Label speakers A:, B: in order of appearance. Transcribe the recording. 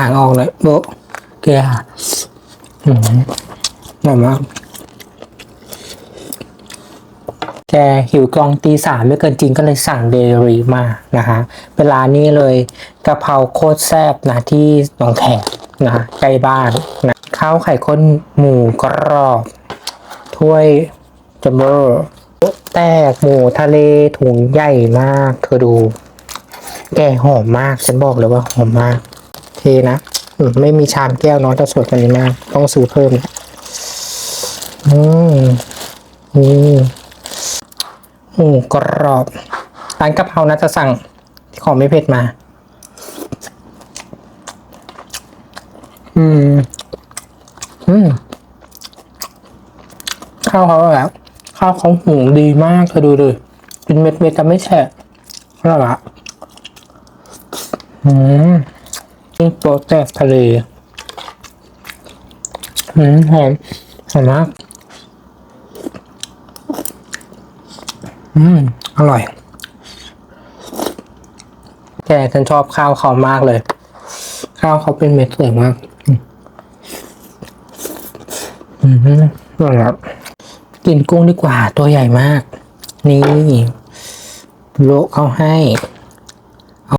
A: หางออกเลยโบะแกอืมอร่อยมากแกหิวกองตีสามไม่เกินจริงก็เลยสั่งเดลิเวอรี่มานะคะเวลานี้เลยกะเพราโคตรแซ่บนะที่หนองแขกนะใกล้บ้านนะข้าวไข่ข้นหมูกรอบถ้วยจัมเบอร์แตกหมูทะเลถุงใหญ่มากเธอดู แกหอมมาก ฉันบอกเลยว่าหอมมาก เทนะไม่มีชามแก้วน้องจะสวยกว่านี้มาก ต้องซื้อเพิ่ม อืมอืมหมูกรอบ ร้านกะเพรานะจะสั่งของไม่เผ็ดมา อืม อืม ข้าวเขาแบบข้าวเขาหุงดีมากเธอดูดิเป็นเม็ดเม็ดแต่ไม่แฉะอร่อยอะอืม โปรแตกทะเลอืมหอมหอมมากอืม อร่อย แกฉันชอบข้าวเขามากเลย ข้าวเขาเป็นเม็ดสวยมาก อืมอร่อยกินกุ้งดีกว่าตัวใหญ่มาก นี่โละเขาให้